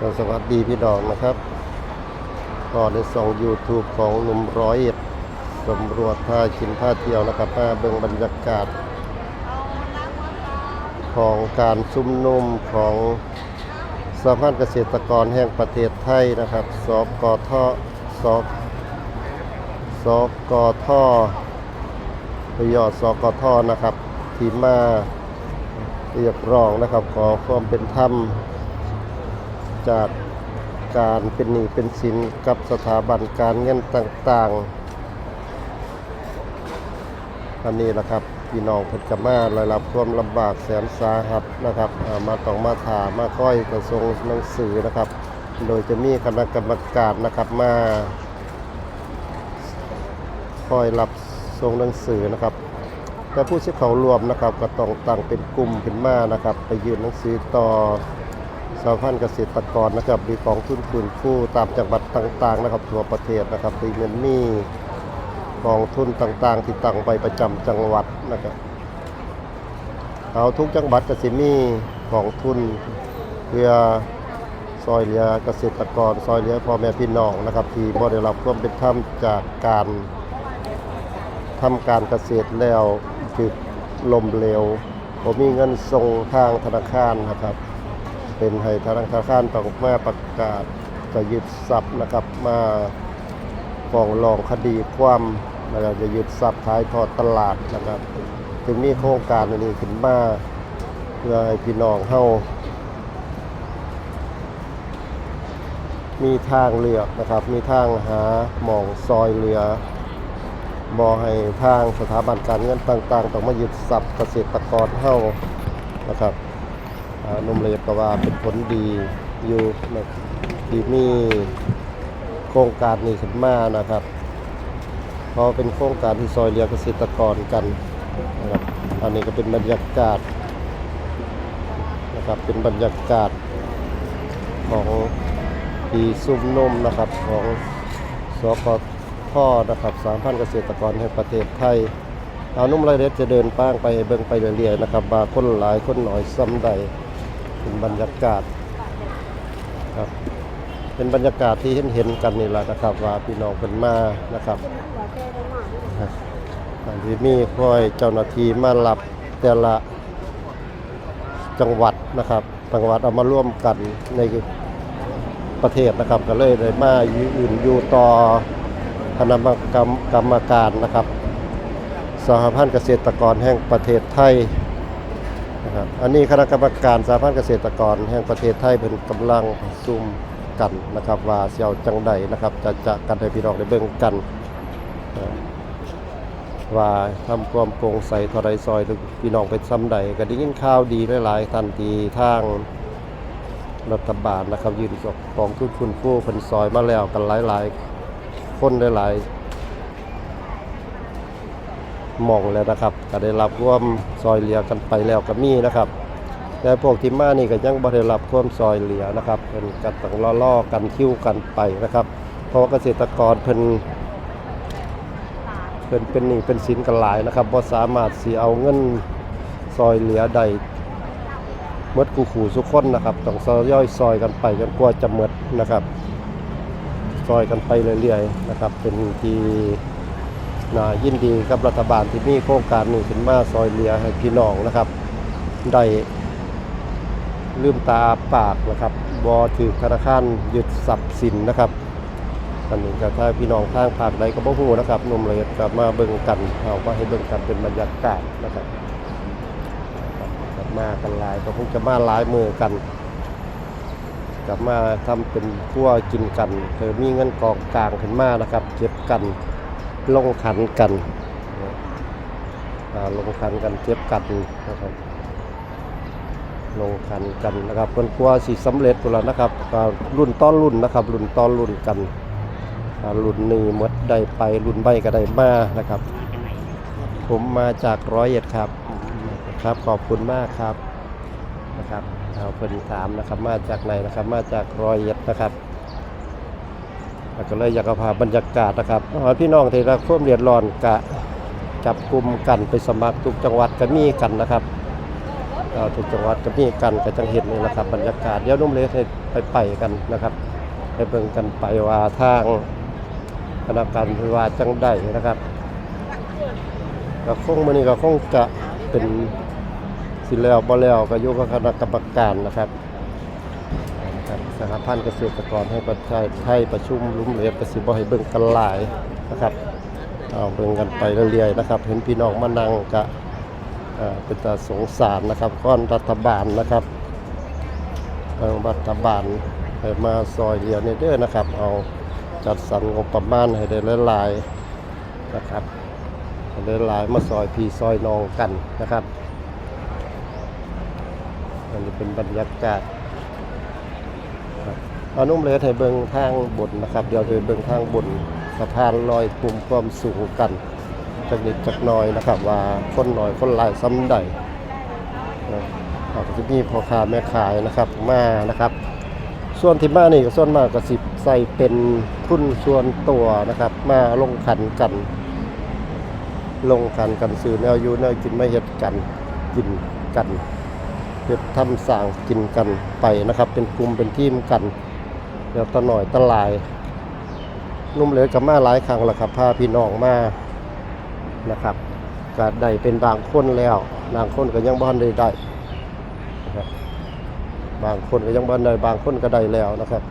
ก็สวัสดีพี่น้องนะครับก็ในส่อง YouTube ของหนุ่มร้อยเอ็ดสำรวจท่าชินท่าเที่ยวนะครับมาเบิ่งบรรยากาศ ของการชุมนุมของสหพันธ์เกษตรกรแห่งประเทศไทยนะครับสกอทอสสกอทอประยอดสกทนะครับ ที่มาเรียกร้องนะครับ ขอความเป็นธรรม จากการเป็นหนี้เป็นสินกับสถาบันการเงินต่างๆ อันนี้แหละครับพี่น้องเพิ่นก็มาได้รับความลำบากแสนสาหัสนะครับามาต้องมาถามมาค่อยกระทรวงหนังสือนะครับ โดยจะมีคณะกรรมการนะครับมาคอยรับส่งหนังสือนะครับ แต่ผู้ที่เขารวมนะครับก็ต้องตั้งเป็นกลุ่มขึ้นมานะครับ ไปยื่นหนังสือต่อ สหพันธ์เกษตรกรนะครับมีกองทุนคืนผู้ตามจังหวัดต่างๆนะครับทั่วประเทศนะครับที่มันมีกองทุนต่างๆ ที่ตั้งไปประจำจังหวัดนะครับเอาทุกจังหวัดก็สิมีกองทุนเพื่อซอยเหลือเกษตรกรซอยเหลือพ่อแม่พี่น้องนะครับที่บ่ได้รับความเป็นธรรมจากการทำการเกษตรแล้วถึกลมเหลวผมมีเงินส่งทางธนาคารนะครับ เป็นให้ธนาคารต้องมาประกาศจะยึดทรัพย์นะครับมาฟ้องร้องคดีความนะครับจะยึดทรัพย์ขายทอดตลาดนะครับถึงมีโครงการอันนี้ขึ้นมาเพื่อให้พี่น้องเฮามีทางเลือกนะครับ มีทางหาหมองซอยเรือบอให้ทางสถาบันการเงินต่างๆ ต้องมายึดทรัพย์เกษตรกรเฮานะครับ นุ่มเลดก็ว่าเป็นผลดีอยู่นะที่มีโครงการนี้ขึ้นมานะครับเพราะเป็นโครงการที่ซอยเรียเกษตรกรกันนะครับอันนี้ก็เป็นบรรยากาศนะครับเป็นบรรยากาศของที่ซุ่มนมนะครับของสกทนะครับสามพันเกษตรกรแห่งประเทศไทยเอานุ่มไรเด็ดจะเดินป้างไปเบิ่งไปเรื่อยๆนะครับบาคนหลายคนหน่อยซ้ำใด เป็นบรรยากาศครับเป็นบรรยากาศที่เห็นเห็นกันนี่แหละนะครับ ว่าพี่น้องเป็นมานะครับอันที่มีคอยเจ้าหน้าที่มารับแต่ละจังหวัดนะครับจังหวัดเอามาร่วมกันในประเทศนะครับ ก็เลยได้มาอยู่อื่นอยู่ต่อคณะกรรมกรรมการนะครับสหพันธ์เกษตรกรแห่งประเทศไทย นะครับอันนี้คณะกรรมการสาพันธ์เกษตรกร แห่งประเทศไทยเป็นกำลังประชุมกันนะครับว่าเสี่ยวจังใดนะครับ จะจะกันให้พี่น้องได้เบิ่งกัน ว่าทำความโปร่งใสเทอไรซอยหรือพี่น้องเป็นซ้ำใดก็ได้ยินข่าวดีหลายๆทันทีทางรัฐบาลนะครับยืนกองทุนคุณผู้เพิ่นซอยมาแล้วกันหลายๆ คนหลายๆ หมองแล้วนะครับ ก็ได้รับร่วมซอยเหลือกันไปแล้วก็มีนะครับแต่พวกที่มานี่ก็ยังบ่ได้รับร่วมซอยเหลือนะครับเป็นกันต้องล่อๆกันคิ้วกันไปนะครับ เพราะว่าเกษตรกรเพิ่นเพิ่นเป็นหนี้เป็นสินกันหลายนะครับบ่สามารถสิเอาเงินซอยเหลือใดมดกูขู่สุกคนนะครับต้องซอยย่อยซอยกันไปจนกว่าจะหมดนะครับ ซอยกันไปเรื่อยๆนะครับ เป็นที่ น่ายินดีกับรัฐบาลที่มีโครงการนี้ขึ้นมาซอยเหลือให้พี่น้องนะครับได้ลืมตาปากนะครับบอถือธนาคารยึดทรัพย์สินนะครับอันนี้ก็ถ้าพี่น้องทางภาคใดก็บ่ฮู้นะครับหนุ่มเลยกลับมาเบิ่งกันเอามาให้เบิ่งกันเป็นบรรยากาศนะครับกลับมากันหลายก็คงจะมาหลายมือกันกลับมาทำเป็นคั่วกินกันเธอมีเงินกองกลางขึ้นมานะครับเก็บกัน ลงขันกันลงขันกันเทียบกันนะครับ ลงขันกันนะครับคนกลัวสิสำเร็จตัวแล้วนะครับรุ่นต้อนรุ่นนะครับ รุ่นต้อนรุ่นกันรุ่นนี้หมดได้ไปรุ่นใบก็ได้มานะครับ ผมมาจากร้อยเอ็ดครับครับขอบคุณมากครับนะครับเอาเพิ่นถามนะครับ มาจากไหนนะครับ มาจากร้อยเอ็ดนะครับ แล้วก็เลยอยากพาบรรยากาศนะครับเอาพี่น้องที่รักร่วมเรียนร้อนกะจับกลุ่มกันไปสมัครทุกจังหวัดก็มีกันนะครับอ่าทุกจังหวัดก็มีกันก็จังเห็นนี่แหละครับ บรรยากาศเดี๋ยวนุ่มเล็กให้ไปไปกันนะครับไปเบิ่งกันไปว่าทางคณะกรรมการวาจังได้นะครับก็คงมื้อนี้ก็คงจะเป็นสิแล้วบ่แล้วก็อยู่กับคณะกรรมการนะครับ ครับสหพันธ์เกษตรกรให้ประเทศไทยประชุมลุ่มเล็กก็สิบ่ให้เบิ่งกันหลายนะครับเอาเบิ่งกันไปเรื่อยๆนะครับ เห็นพี่น้องมานั่งก็เอ่อเป็นตาสงสารนะครับก้อนรัฐบาลนะครับรัฐบาลมาซอยเหลือในเด้อนะครับ เอาจัดสรรงบประมาณให้ได้หลายๆนะครับได้หลายมาซอยพี่ซอยน้องกันนะครับอันนี้เป็นบรรยากาศ เอานุ่มเลยให้เบิงทางบนนะครับ เดี๋ยวจะเบิงทางบนสะพานลอยปุ่มความสูงกันจักนิดจักน้อยนะครับ ว่าคนหน่อยคนหลายซ้ำใดอาจจะมีพ่อค้าแม่ขายนะครับมานะครับ ส่วนที่มานี่ก็ส่วนมากก็สิบใส่เป็นทุนส่วนตัวนะครับ มาลงขันกัน ลงขันกันซื้อแนวอยู่แนวกินไม่เฮ็ดกันกินกันเฮ็ดทำสร้างกินกันไปนะครับ เป็นกลุ่มเป็นทีมกัน เดี๋ยวตะหน่อยตะลาย นุ่มเหลือกับมาหลายครั้งแล้วครับพาพี่น้องมานะครับก็ได้เป็นบางคนแล้วบางคนก็ยังบ่ทันได้ได้นะครับบางคนก็ยังบ่ทันได้บางคนก็ได้แล้วนะครับ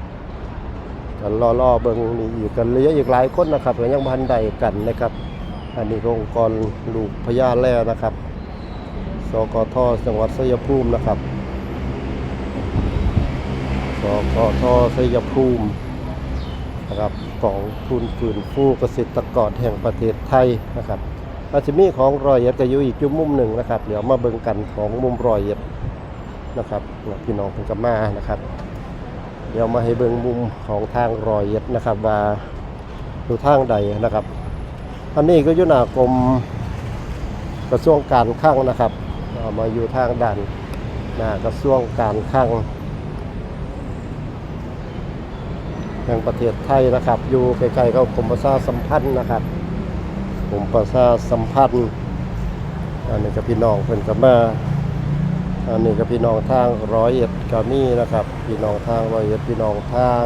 กันรอรอเบิงนี่อีกกันเหลืออีกหลายคนนะครับก็ยังบ่ทันได้กันนะครับ อันนี้องค์กรลูกพญาแล่นะครับสกทจังหวัดชัยภูมินะครับ กทชัยภูมินะครับของทุนฟื้นฟูเกษตรกรแห่งประเทศไทยนะครับอาจจะมีของรอยเอ็ดก็อยู่อีกจุดมุมหนึ่งนะครับ เดี๋ยวมาเบิ่งกันของมุมรอยเอ็ดนะครับพี่น้องเพิ่นก็มานะครับ เดี๋ยวมาให้เบิ่งมุมของทางรอยเอ็ดนะครับว่าอยู่ทางใดนะครับ อันนี้ก็อยู่หน้ากรมกระทรวงการคลังนะครับามาอยู่ทางด้านหน้ากระทรวงการคลัง แห่งประเทศไทยนะครับ อยู่ใกล้ๆกับกรมประชาสัมพันธ์นะครับผมประชาสัมพันธ์อันนี้กับพี่น้องเพิ่นกับมาอันนี้กับพี่น้องทางร้อยเอ็ดก็มีนะครับ พี่น้องทางร้อยเอ็ดพี่น้องทาง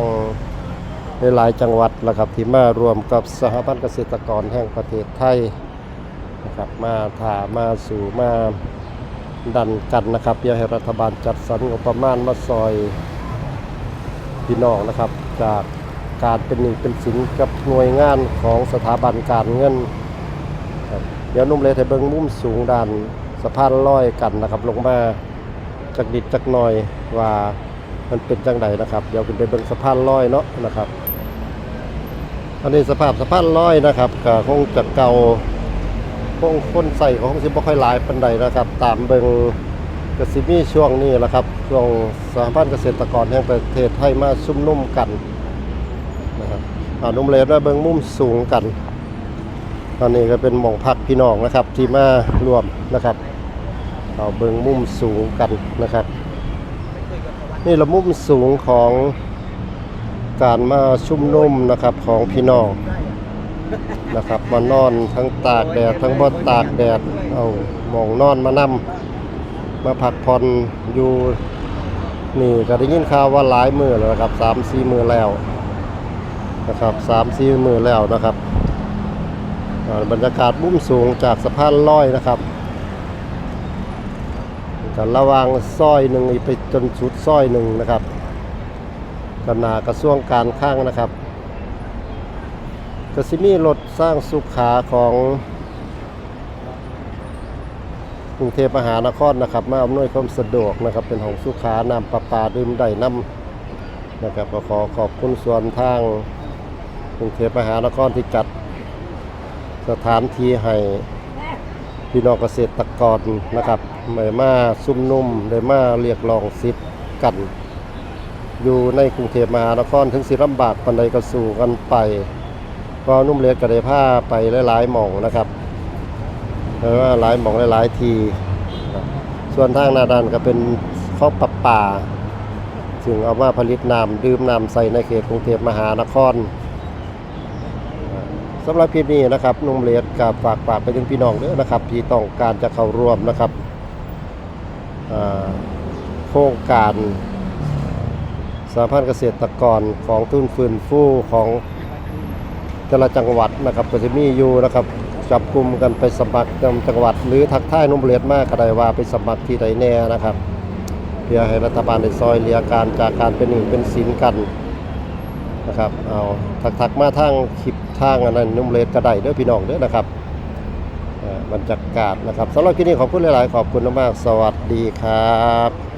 ในหลายจังหวัดนะครับ ที่มารวมกับสหพันธ์เกษตรกรแห่งประเทศไทยนะครับมาถามาสู่มาดันกันนะครับเพื่อให้รัฐบาลจัดสรรงบประมาณมาซอยพี่น้องนะครับ จากการเป็นหนี้เป็นสินกับหน่วยงานของสถาบันการเงินครับเดี๋ยวนุ่มเลยให้เบิ่งมุมสูงด้านสะพานลอยกันนะครับ ลงมาจากดิดจากหน่อยว่ามันเป็นจังใดนะครับ เดี๋ยวขึ้นไปเบิ่งสะพานลอยเนาะนะครับ อันนี้สภาพสะพานลอยนะครับก็คงจะเก่าคงคนใส่ก็คงสิบ่ค่อยหลายปานใดนะครับ ตามเบิ่ง ก็สิมีช่วงนี้แหละครับ ช่วงสหพันธ์เกษตรกรแห่งประเทศไทยมาชุ่มนุ่มกันนะครับอานุ่มเลนว่าเบิงมุมสูงกัน ตอนนี้ก็เป็นหม่องพักพี่น้องนะครับ ที่มารวมนะครับ เอาเบิงมุมสูงกันนะครับ นี่ละมุมสูงของการมาชุ่มนุ่มนะครับของพี่น้องนะครับ มานอนทั้งตากแดดทั้งบ่ตากแดดเอาหมองนอนมานำ มาพักผ่อนอยู่นี่ก็ได้ยินข่าวว่าหลายมือแล้วนะครับสามสี่มือแล้วนะครับสามสี่มือแล้วนะครับบรรยากาศมุมสูงจากสะพานลอยนะครับกันระวางซอยหนึ่งไปจนสุดซอยหนึ่งนะครับกนหนากระทรวงการข้างนะครับกสิมีรถสร้างสุขาของ กรุงเทพมหานครนะครับ มาอำนวยความสะดวกนะครับ เป็นของสุขานำประปาดื่มได้น้ำนะครับก็ขอขอบคุณส่วนทางกรุงเทพมหานครที่จัดสถานที่ให้พี่น้องเกษตรกรนะครับได้มาซุ่มนุ่มได้มาเรียกร้องสิทธิ์กัน อยู่ในกรุงเทพมหานครถึงสิลำบากปันใดก็สู่กันไป ก็นุ่มเล็กก็ได้ผ้าไปหลายๆหม่องนะครับ แปลว่าหลายหม่องหลายๆทีส่วนทางหนาดันก็เป็นข้าวปลาป่าซึ่งเอามาผลิตน้ำดื่มน้ำใส่ในเขตกรุงเทพมหานครสำหรับคลิปนี้นะครับนุ่มเลียดกับฝากฝากไปถึงพี่น้องด้อนะครับที่ต้องการจะเข้าร่วมนะครับโครงการสหพันธ์เกษตรกรของทุนฟื้นฟูของแต่ละจังหวัดนะครับก็จะมีอยู่นะครับ จับกลุ่มกันไปสมัครจำจังหวัด หรือทักทายนุ่มเลียดมากก็ได้ว่าไปสมัครที่ใดแน่นะครับ เพื่อให้รัฐบาลได้ซอยเหลียการจากการเป็นหนี้เป็นสินกันนะครับเอาทักๆมาทางคลิปทางอันนั้นนุ่มเลียดก็ได้เด้อพี่น้องเด้อนะครับบรรยากาศนะครับสำหรับที่นี้ขอบคุณหลาย ๆ ขอบคุณมากๆสวัสดีครับ